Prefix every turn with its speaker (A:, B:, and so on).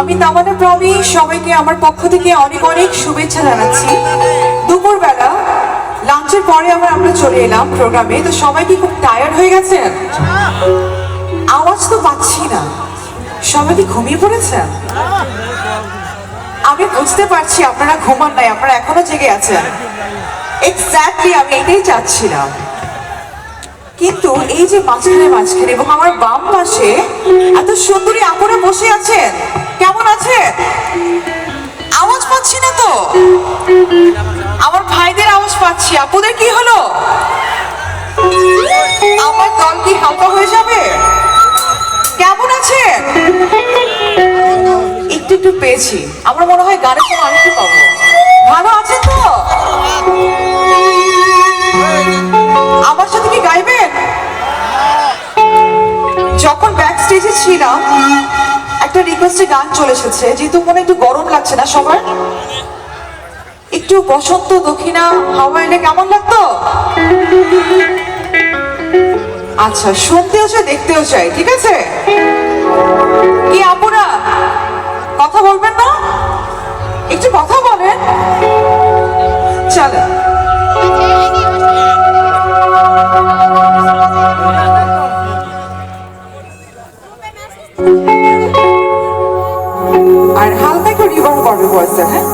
A: আমি তামান্না প্রবি সবাইকে আমার পক্ষ থেকে অনেক অনেক শুভেচ্ছা জানাচ্ছি। দুপুরবেলা, লাঞ্চের পরে আবার আমরা চলে এলাম প্রোগ্রামে, তো সবাই কি খুব টায়ার্ড হয়ে গেছেন? আওয়াজ তো পাচ্ছি না। সবাই কি ঘুমিয়ে পড়েছেন? আমি বুঝতে পারছি আপনারা ঘুমান নাই, আপনারা এখনও জেগে আছেন। এক্স্যাক্টলি আমি এটাই চাচ্ছিলাম। কিন্তু এই যে মাঝখানে মাঝখানে এবং আমার বাম পাশে এত সুন্দরী আপুরা বসে আছেন। কেমন আছেন? আওয়াজ পাচ্ছি না তো? আমার ভাইদের আওয়াজ পাচ্ছি। আপুদের কি হলো? আমার দল কি হালকা হয়ে যাবে? কেমন আছেন? একটু একটু পেয়েছি। আমার মনে হয় গানের কোনো আরেকটু পাবো। যখন ব্যাক স্টেজে ছিলাম, একটা রিকোয়েস্টে গান চলে এসেছে, যেহেতু মনে একটু গরম লাগছে না সবার। একটু বসন্ত, দক্ষিণা, হাওয়া এলে কেমন লাগতো? আচ্ছা শুনতেও চাই, দেখতেও চাই, ঠিক আছে? কি আপুরা, কথা বলবেন না? একটু কথা বলেন। চলো আর হালকা একটু রিভার করবে ভয়েসটা হ্যাঁ